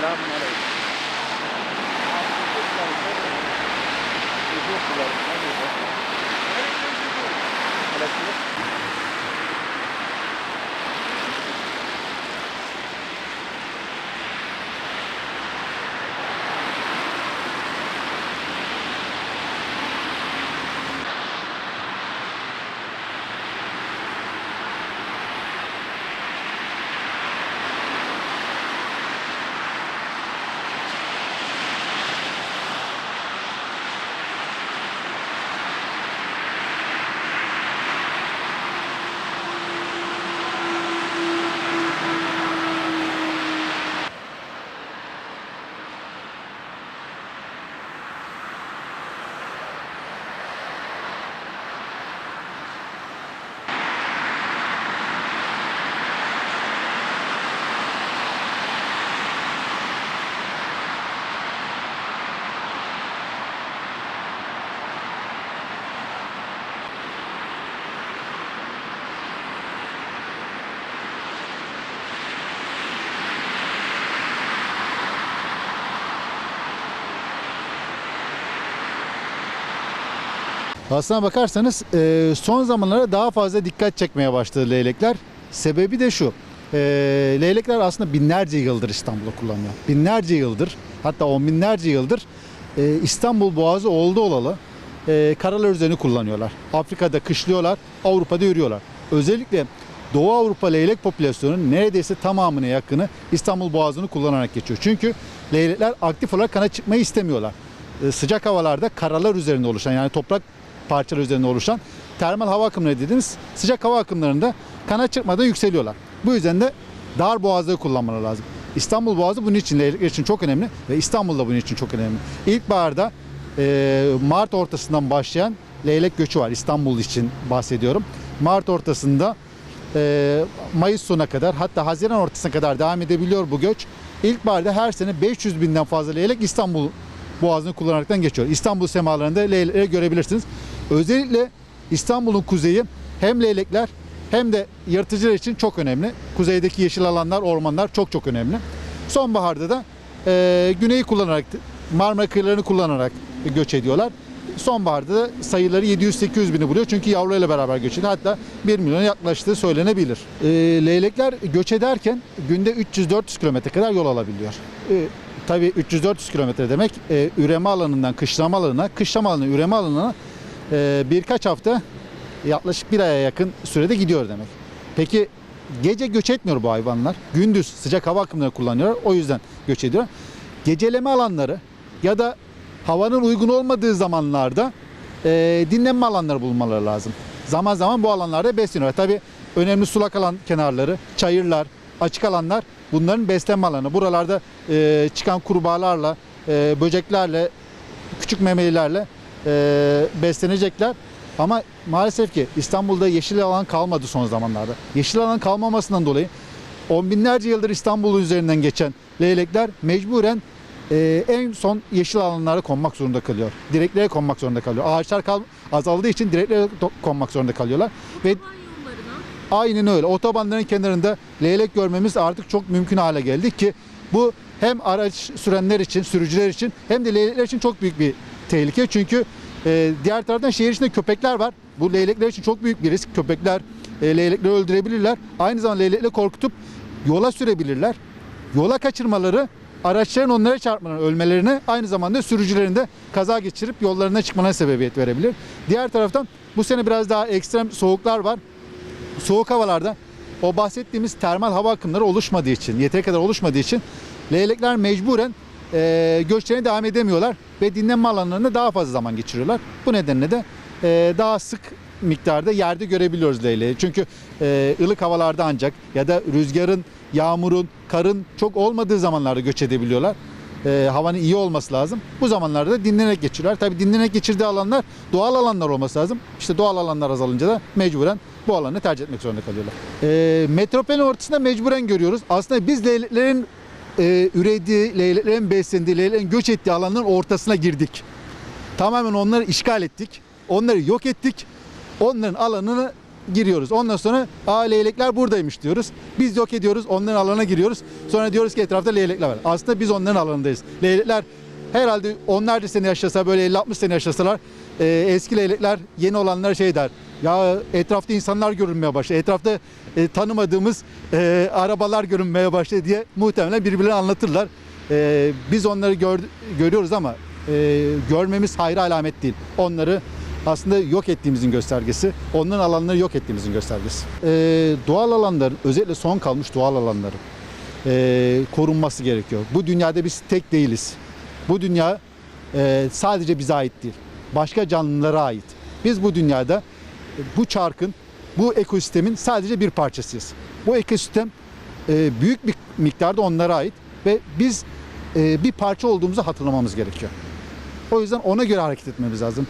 Selamun Aleyküm. Aleyküm. Aleyküm. Aslına bakarsanız e, son zamanlarda daha fazla dikkat çekmeye başladı leylekler. Sebebi de şu. e, leylekler aslında binlerce yıldır İstanbul'da kullanılıyor. Binlerce yıldır hatta on binlerce yıldır e, İstanbul Boğazı oldu olalı e, karalar üzerine kullanıyorlar. Afrika'da kışlıyorlar, Avrupa'da yürüyorlar. Özellikle Doğu Avrupa leylek popülasyonunun neredeyse tamamına yakını İstanbul Boğazı'nı kullanarak geçiyor. Çünkü leylekler aktif olarak kana çıkmayı istemiyorlar. Sıcak havalarda karalar üzerinde oluşan yani toprak parçalar üzerinde oluşan termal hava akımları dediğimiz sıcak hava akımlarında kana çıkmadan yükseliyorlar. Bu yüzden de dar boğazları kullanmaları lazım. İstanbul Boğazı bunun için için çok önemli ve İstanbul'da bunun için çok önemli. İlkbaharda e, Mart ortasından başlayan leylek göçü var İstanbul için bahsediyorum. Mart ortasında e, Mayıs sonuna kadar hatta Haziran ortasına kadar devam edebiliyor bu göç. İlkbaharda her sene 500 binden fazla leylek İstanbul Boğazı'nı kullanaraktan geçiyor. İstanbul semalarında leylekleri görebilirsiniz. Özellikle İstanbul'un kuzeyi hem leylekler hem de yırtıcılar için çok önemli. Kuzeydeki yeşil alanlar, ormanlar çok çok önemli. Sonbaharda da e, güneyi kullanarak, Marmara kıyılarını kullanarak göç ediyorlar. Sonbaharda da sayıları 700-800 bini buluyor çünkü yavruyla beraber göç ediyor. Hatta 1 milyona yaklaştığı söylenebilir. E, leylekler göç ederken günde 300-400 kilometre kadar yol alabiliyor. E, tabii 300-400 kilometre demek e, üreme alanından kışlama alanına, kışlama alanı üreme alanına birkaç hafta yaklaşık bir aya yakın sürede gidiyor demek. Peki gece göç etmiyor bu hayvanlar. Gündüz sıcak hava akımları kullanıyorlar. O yüzden göç ediyor. Geceleme alanları ya da havanın uygun olmadığı zamanlarda e, dinlenme alanları bulmaları lazım. Zaman zaman bu alanlarda besleniyorlar. Tabii önemli sulak alan kenarları, çayırlar, açık alanlar bunların beslenme alanı. Buralarda e, çıkan kurbağalarla, e, böceklerle, küçük memelilerle e, beslenecekler. Ama maalesef ki İstanbul'da yeşil alan kalmadı son zamanlarda. Yeşil alan kalmamasından dolayı on binlerce yıldır İstanbul üzerinden geçen leylekler mecburen e, en son yeşil alanlara konmak zorunda kalıyor. Direklere konmak zorunda kalıyor. Ağaçlar kal azaldığı için direklere konmak zorunda kalıyorlar. Ve Aynen öyle. Otobanların kenarında leylek görmemiz artık çok mümkün hale geldi ki bu hem araç sürenler için, sürücüler için hem de leylekler için çok büyük bir tehlike. Çünkü e, diğer taraftan şehir içinde köpekler var. Bu leylekler için çok büyük bir risk. Köpekler e, leylekleri öldürebilirler. Aynı zamanda leylekleri korkutup yola sürebilirler. Yola kaçırmaları araçların onlara çarpmalarına, ölmelerine aynı zamanda sürücülerin de kaza geçirip yollarına çıkmalarına sebebiyet verebilir. Diğer taraftan bu sene biraz daha ekstrem soğuklar var soğuk havalarda o bahsettiğimiz termal hava akımları oluşmadığı için, yeteri kadar oluşmadığı için leylekler mecburen e, göçlerine devam edemiyorlar ve dinlenme alanlarında daha fazla zaman geçiriyorlar. Bu nedenle de e, daha sık miktarda yerde görebiliyoruz leyleği. Çünkü e, ılık havalarda ancak ya da rüzgarın, yağmurun, karın çok olmadığı zamanlarda göç edebiliyorlar. E, havanın iyi olması lazım. Bu zamanlarda da dinlenerek geçiriyorlar. Tabii dinlenerek geçirdiği alanlar doğal alanlar olması lazım. İşte doğal alanlar azalınca da mecburen bu alanı tercih etmek zorunda kalıyorlar. E, metropolün ortasında mecburen görüyoruz. Aslında biz leyleklerin e, ürediği, leyleklerin beslendiği, leyleklerin göç ettiği alanların ortasına girdik. Tamamen onları işgal ettik. Onları yok ettik. Onların alanını giriyoruz. Ondan sonra aa leylekler buradaymış diyoruz. Biz yok ediyoruz. Onların alanına giriyoruz. Sonra diyoruz ki etrafta leylekler var. Aslında biz onların alanındayız. Leylekler herhalde onlarca sene yaşasa böyle 50-60 sene yaşasalar e, eski leylekler yeni olanlar şey der. Ya etrafta insanlar görünmeye başladı. Etrafta e, tanımadığımız e, arabalar görünmeye başladı diye muhtemelen birbirlerine anlatırlar. E, biz onları gör- görüyoruz ama e, görmemiz hayra alamet değil. Onları aslında yok ettiğimizin göstergesi. Onların alanları yok ettiğimizin göstergesi. E, doğal alanların özellikle son kalmış doğal alanların e, korunması gerekiyor. Bu dünyada biz tek değiliz. Bu dünya e, sadece bize ait değil. Başka canlılara ait. Biz bu dünyada e, bu çarkın, bu ekosistemin sadece bir parçasıyız. Bu ekosistem e, büyük bir miktarda onlara ait ve biz e, bir parça olduğumuzu hatırlamamız gerekiyor. O yüzden ona göre hareket etmemiz lazım.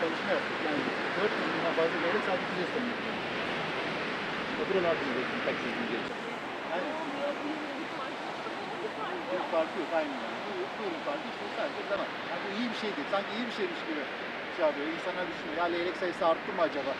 Çalışma yaptık. Yani 4 milyondan fazla devlet sadece bize istemiyor. Buralarda yüz bin gelecek. Aynen. Bir farkı yok aynen. öyle. Bu, bu ürün farkı işte sadece zaman. Yani bu iyi bir şey değil. Sanki iyi bir şeymiş gibi şey yapıyor. İnsanlar düşünüyor. Ya leylek sayısı arttı mı acaba?